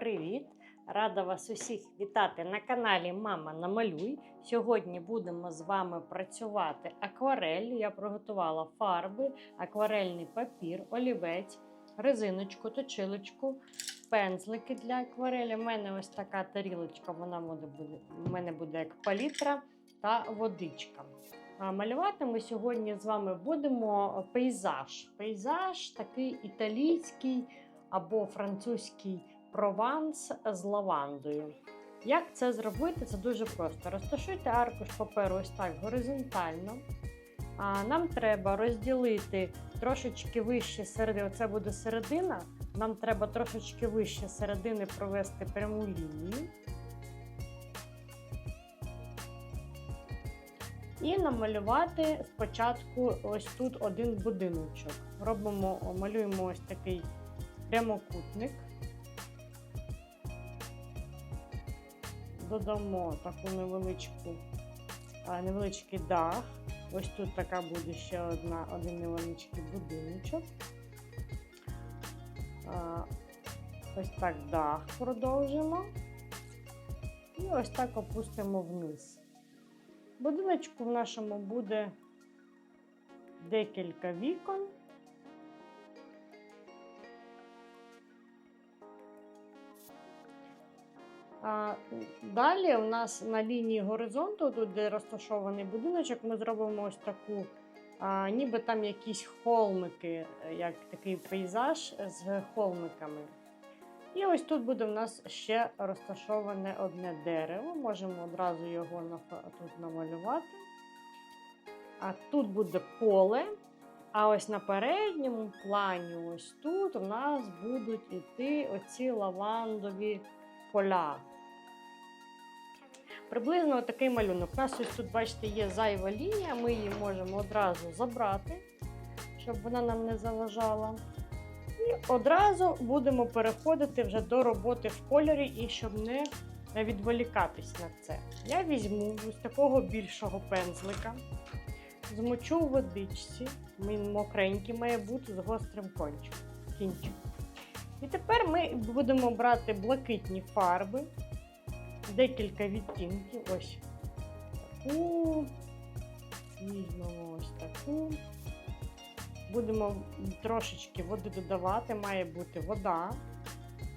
привіт! Рада вас усіх вітати на каналі Мама Намалюй. Сьогодні будемо з вами працювати акварель. Я приготувала фарби, акварельний папір, олівець, резиночку, точилочку, пензлики для акварелі. У мене ось така тарілочка, вона буде, у мене буде як палітра та водичка. А Малювати ми сьогодні з вами будемо пейзаж. Пейзаж такий італійський або французький прованс з лавандою. Як це зробити? Це дуже просто. Розташуйте аркуш паперу ось так горизонтально. А нам треба розділити трошечки вище середини. Оце буде середина. Нам треба трошечки вище середини провести пряму лінію. І намалювати спочатку ось тут один будиночок. Робимо, малюємо ось такий прямокутник. Додамо таку невеличку, невеличкий дах. Ось тут така буде ще одна, один невеличкий будиночок. Ось так дах продовжимо. І ось так опустимо вниз. Будиночку в нашому буде декілька вікон. Далі у нас на лінії горизонту, тут де розташований будиночок, ми зробимо ось таку, ніби там якісь холмики, як такий пейзаж з холмиками. І ось тут буде у нас ще розташоване одне дерево. Можемо одразу його тут намалювати. А тут буде поле. А ось на передньому плані, ось тут, у нас будуть іти оці лавандові поля. Приблизно такий малюнок. У нас ось тут, бачите, є зайва лінія, ми її можемо одразу забрати, щоб вона нам не заважала. І одразу будемо переходити вже до роботи в кольорі, і щоб не відволікатись на це. Я візьму ось такого більшого пензлика, змочу в водичці, він мокренький має бути з гострим кончиком. І тепер ми будемо брати блакитні фарби, декілька відтінків. Ось таку, візьмемо ось таку. Будемо трошечки води додавати, має бути вода,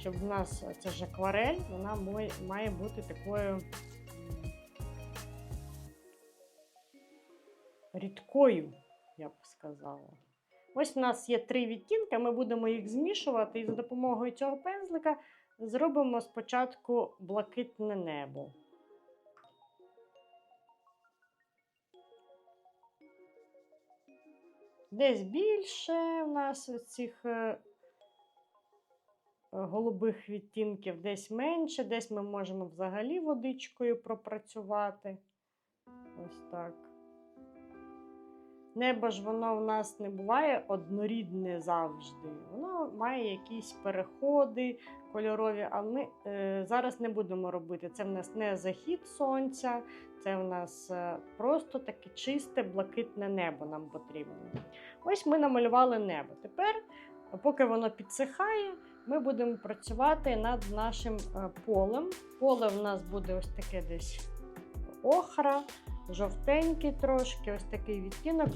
щоб в нас це ж акварель, вона має бути такою рідкою, я б сказала. Ось у нас є три відтінки, ми будемо їх змішувати і за допомогою цього пензлика зробимо спочатку блакитне небо. Десь більше у нас цих е, голубих відтінків, десь менше, десь ми можемо взагалі водичкою пропрацювати. Ось так. Небо ж воно в нас не буває однорідне завжди. Воно має якісь переходи кольорові, а ми е, зараз не будемо робити. Це в нас не захід сонця, це в нас е, просто таке чисте блакитне небо нам потрібно. Ось ми намалювали небо. Тепер, поки воно підсихає, ми будемо працювати над нашим е, полем. Поле в нас буде ось таке десь охра жовтенький трошки, ось такий відтінок.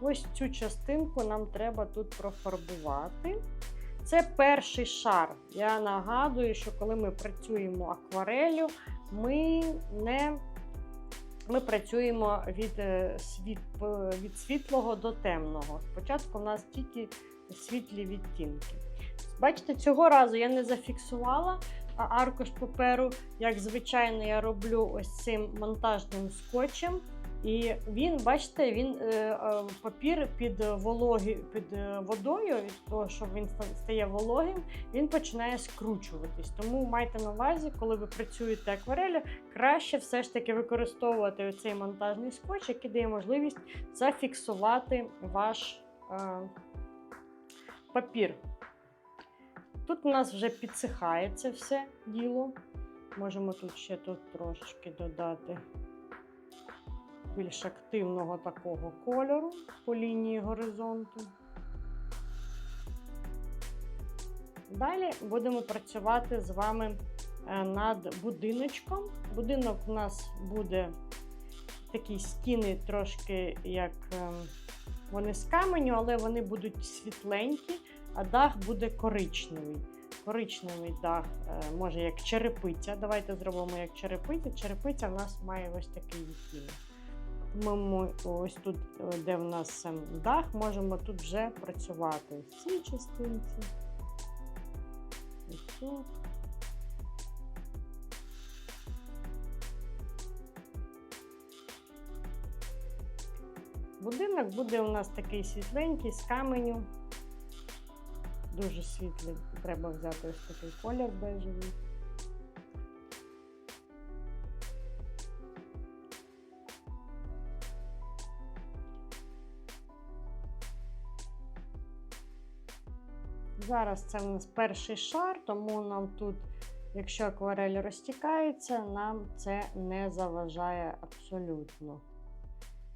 Ось цю частинку нам треба тут профарбувати. Це перший шар. Я нагадую, що коли ми працюємо акварелью, ми не ми працюємо від, е, світ, е, від світлого до темного. Спочатку в нас тільки світлі відтінки. Бачите, цього разу я не зафіксувала аркуш паперу, як звичайно, я роблю ось цим монтажним скотчем. І він, бачите, він е, е, папір під вологі, під е, водою, від того, що він стає вологим, він починає скручуватись. Тому майте на увазі, коли ви працюєте акварелю, краще все ж таки використовувати цей монтажний скотч, який дає можливість зафіксувати ваш е, папір. Тут у нас вже підсихає це все діло. Можемо тут ще тут трошечки додати більш активного такого кольору по лінії горизонту. Далі будемо працювати з вами е, над будиночком. Будинок у нас буде такі стіни, трошки як е, вони з каменю, але вони будуть світленькі, а дах буде коричневий. Коричневий дах, е, може як черепиця. Давайте зробимо як черепиця. Черепиця в нас має ось такий відтінок. Ми ось тут, е, де в нас дах, можемо тут вже працювати в цій частинці. Ось тут. Будинок буде у нас такий світленький з каменю. Дуже світлий. Треба взяти ось такий колір бежевий. Зараз це у нас перший шар, тому нам тут, якщо акварель розтікається, нам це не заважає абсолютно.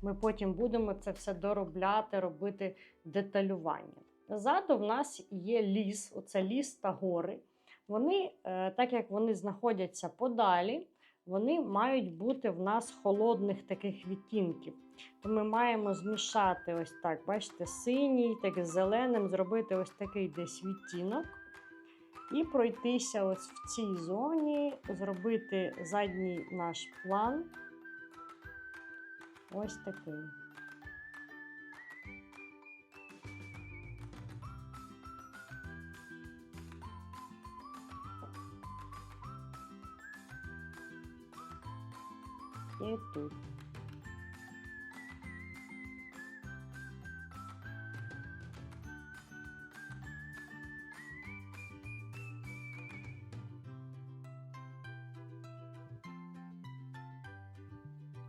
Ми потім будемо це все доробляти, робити деталювання. Ззаду в нас є ліс, оце ліс та гори. Вони, е, так як вони знаходяться подалі, вони мають бути в нас холодних таких відтінків. То ми маємо змішати ось так, бачите, синій, так з зеленим, зробити ось такий десь відтінок. І пройтися ось в цій зоні, зробити задній наш план. Ось такий. І тут.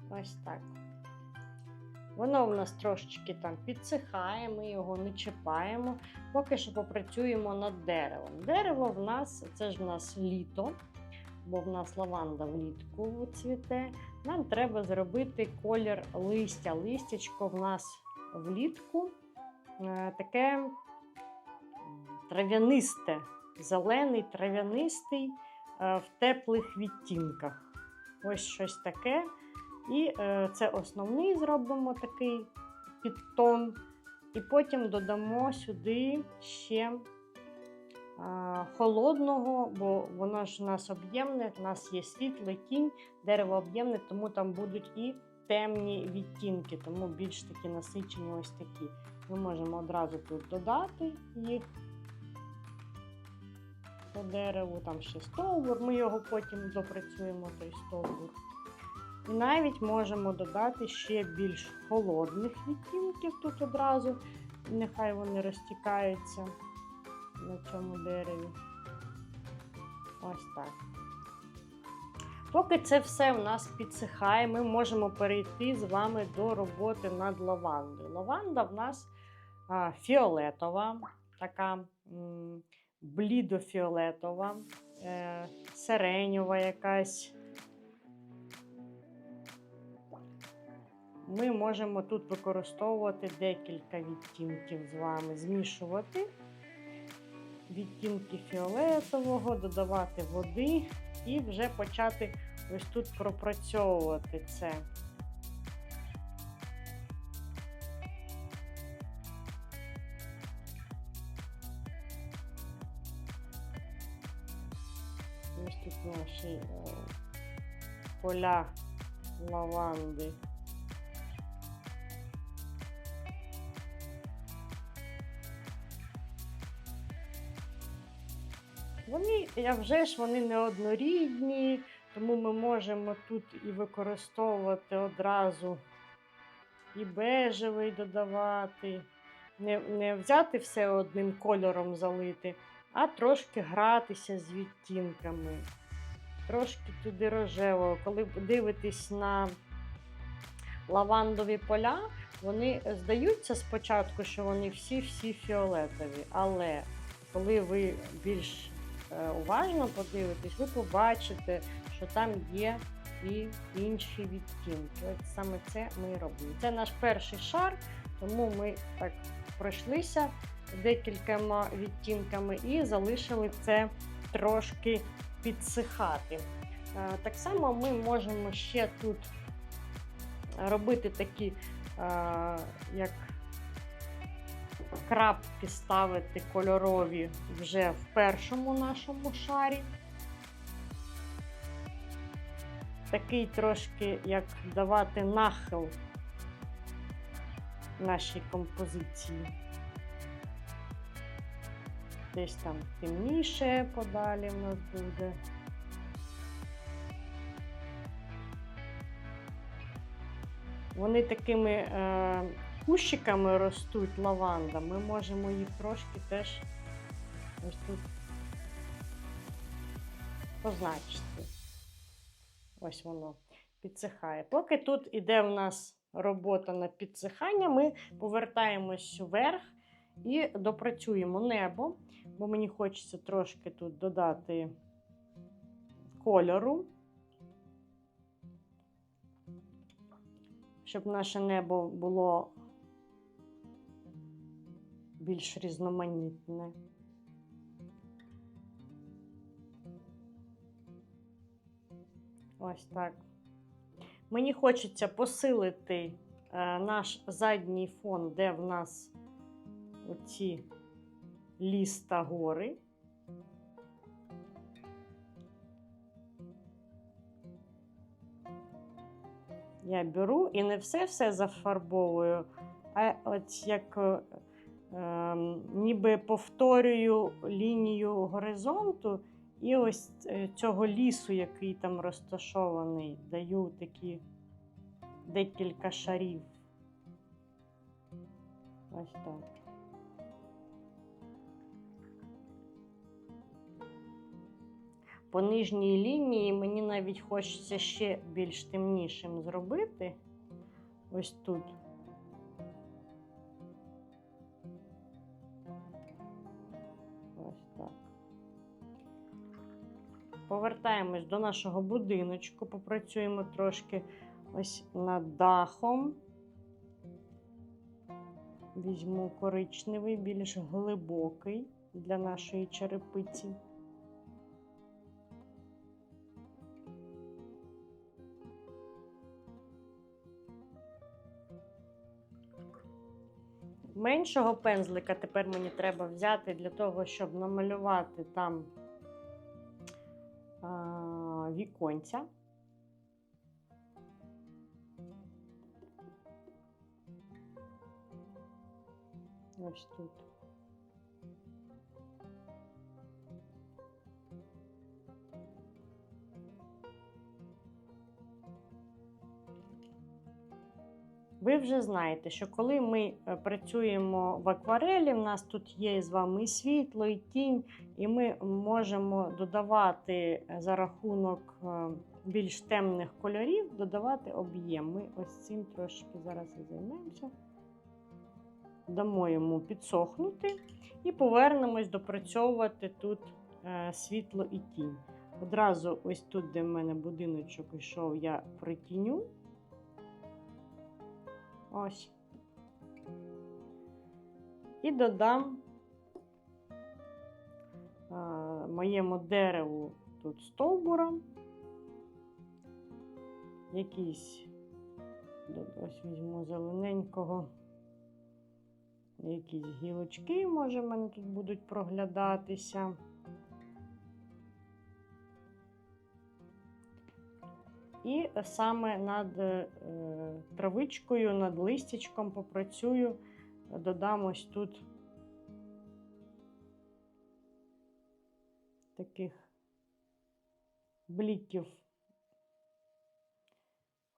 Ось так. Воно в нас трошечки там підсихає, ми його не чіпаємо. Поки що попрацюємо над деревом. Дерево в нас це ж в нас літо, бо в нас лаванда влітку цвіте. Нам треба зробити колір листя. Листячко в нас влітку е, таке трав'янисте, зелений, трав'янистий е, в теплих відтінках. Ось щось таке. І е, це основний зробимо такий підтон. І потім додамо сюди ще холодного, бо воно ж у нас об'ємне, у нас є світлий тінь, дерево об'ємне, тому там будуть і темні відтінки, тому більш такі насичені ось такі. Ми можемо одразу тут додати їх по дереву, там ще стовбур, ми його потім допрацюємо, той стовбур. І навіть можемо додати ще більш холодних відтінків тут одразу. Нехай вони розтікаються на цьому дереві. Ось так. Поки це все у нас підсихає, ми можемо перейти з вами до роботи над лавандою. Лаванда в нас фіолетова, така блідофіолетова, е, сиреньова якась. Ми можемо тут використовувати декілька відтінків з вами, змішувати відтінки фіолетового, додавати води і вже почати ось тут пропрацьовувати це. Ось тут наші е, поля лаванди. А вже ж вони неоднорідні, тому ми можемо тут і використовувати одразу і бежевий додавати. Не, не взяти все одним кольором залити, а трошки гратися з відтінками. Трошки туди рожевого. Коли дивитесь на лавандові поля, вони здаються спочатку, що вони всі-всі фіолетові. Але коли ви більш е, уважно подивитесь, ви побачите, що там є і інші відтінки. От саме це ми і робимо. Це наш перший шар, Тому ми так пройшлися декількома відтінками і залишили це трошки підсихати. Е, Так само ми можемо ще тут робити такі, е, як крапки ставити кольорові вже в першому нашому шарі. Такий трошки як давати нахил нашій композиції. Десь там темніше подалі в нас буде. Вони такими е, кущиками ростуть лаванда. Ми можемо їх трошки теж ось тут позначити. Ось воно підсихає. Поки тут іде в нас робота на підсихання, ми повертаємось вверх і допрацюємо небо, бо мені хочеться трошки тут додати кольору, щоб наше небо було більш різноманітне. Ось так. Мені хочеться посилити е, наш задній фон, де в нас оці ліс та гори. Я беру і не все-все зафарбовую, а от як ніби повторюю лінію горизонту. І ось е, цього лісу, який там розташований, даю такі декілька шарів. Ось так. По нижній лінії мені навіть хочеться ще більш темнішим зробити. Ось тут. Повертаємось до нашого будиночку, попрацюємо трошки ось над дахом. Візьму коричневий, більш глибокий для нашої черепиці. Меншого пензлика тепер мені треба взяти для того, щоб намалювати там віконця. Ось тут. Ви вже знаєте, що коли ми е, працюємо в акварелі, в нас тут є з вами і світло, і тінь, і ми можемо додавати е, за рахунок е, більш темних кольорів, додавати об'єм. Ми ось цим трошки зараз і займемося. Дамо йому підсохнути і повернемось допрацьовувати тут світло і тінь. Одразу, ось тут, де в мене будиночок йшов, я притіню. Ось. І додам а, моєму дереву тут стовбура. Якийсь, ось візьму зелененького, якісь гілочки, може, мене тут будуть проглядатися. І саме над е, травичкою, над листячком попрацюю, додам ось тут таких бліків.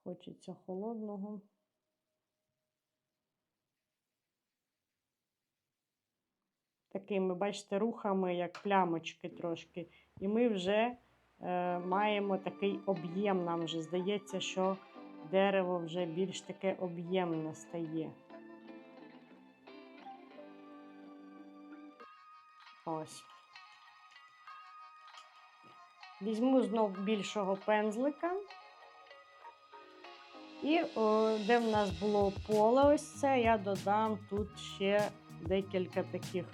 Хочеться холодного. Такими, бачите, рухами, як плямочки трошки. І ми вже маємо такий об'єм. Нам вже здається, що дерево вже більш таке об'ємне стає. Ось. Візьму знов більшого пензлика І о, де в нас було поле, ось це, я додам тут ще декілька таких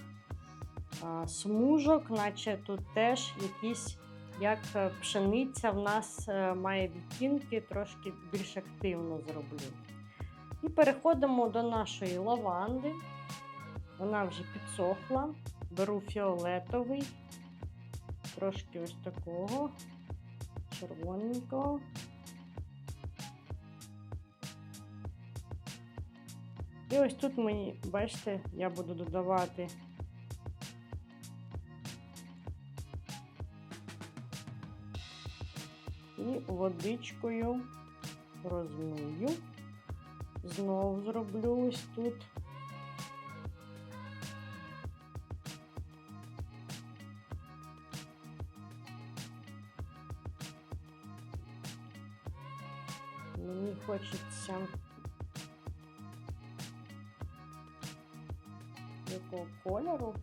а, смужок, наче тут теж якісь, як е, пшениця, в нас е, має відтінки, трошки більш активно зроблю. І переходимо до нашої лаванди. Вона вже підсохла. Беру фіолетовий, трошки ось такого, червоненького. І ось тут мені, бачите, я буду додавати і водичкою розмию. Знов зроблю ось тут. Мені хочеться якого кольору.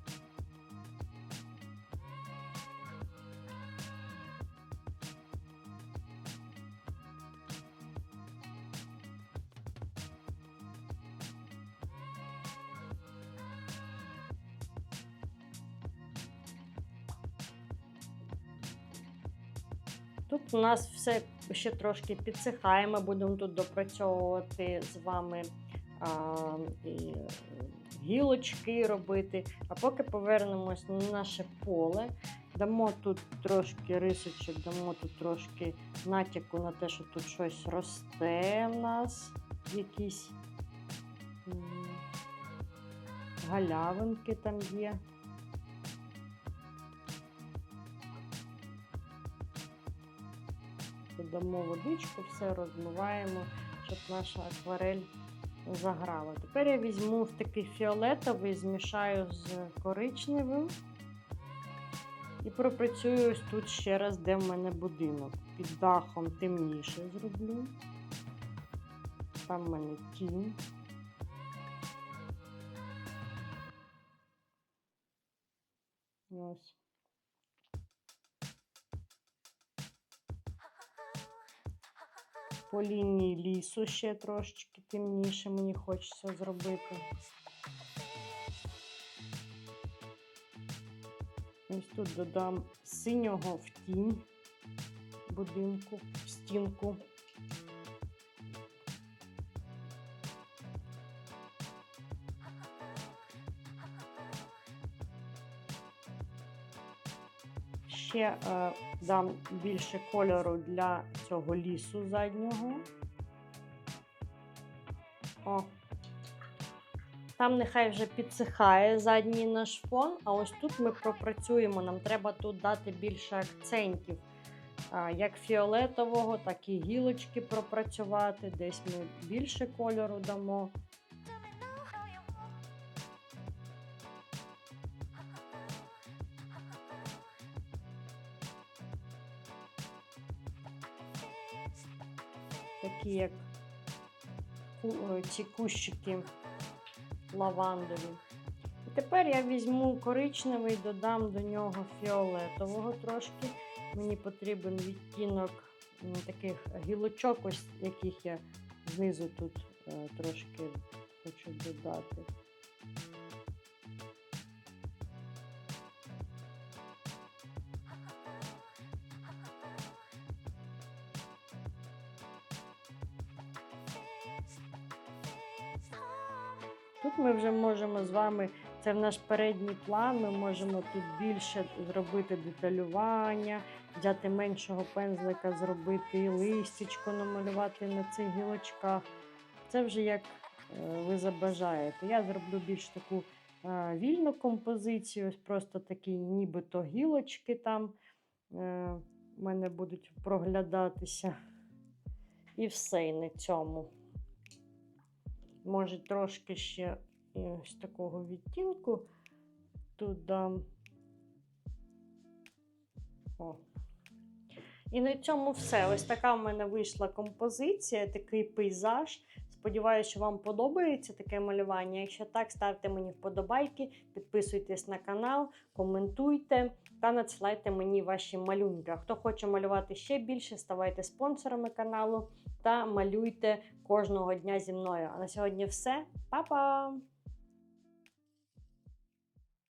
Тут у нас все ще трошки підсихає. Ми будемо тут допрацьовувати з вами а, і гілочки робити. А поки повернемось на наше поле, дамо тут трошки рисочок, дамо тут трошки натяку на те, що тут щось росте в нас, якісь галявинки там є. Додамо водичку, все розмиваємо, щоб наша акварель заграла. Тепер я візьму в такий фіолетовий, змішаю з коричневим і пропрацюю ось тут ще раз, де в мене будинок. Під дахом темніше зроблю. Там в мене тінь. Ось. По лінії лісу ще трошечки темніше мені хочеться зробити. Ось тут додам синього в тінь будинку, в стінку. Ще е, дам більше кольору для цього лісу заднього. О. Там нехай вже підсихає задній наш фон, а ось тут ми пропрацюємо. Нам треба тут дати більше акцентів. А, Як фіолетового, так і гілочки пропрацювати. Десь ми більше кольору дамо. Такі як е, ці кущики лавандові. І тепер я візьму коричневий, додам до нього фіолетового трошки. Мені потрібен відтінок таких гілочок, ось яких я знизу тут е, трошки хочу додати. Тут ми вже можемо з вами, це в наш передній план, ми можемо тут більше зробити деталювання, взяти меншого пензлика, зробити листячко, намалювати на цих гілочках. Це вже як е, ви забажаєте. Я зроблю більш таку е, вільну композицію, просто такі нібито гілочки там е, в мене будуть проглядатися. І все і на цьому. Може, трошки ще е, ось такого відтінку тут. О. І на цьому все. Ось така в мене вийшла композиція, такий пейзаж. Сподіваюся, що вам подобається таке малювання. Якщо так, ставте мені вподобайки, підписуйтесь на канал, коментуйте та надсилайте мені ваші малюнки. Хто хоче малювати ще більше, ставайте спонсорами каналу та малюйте кожного дня зі мною. А на сьогодні все, Па-па!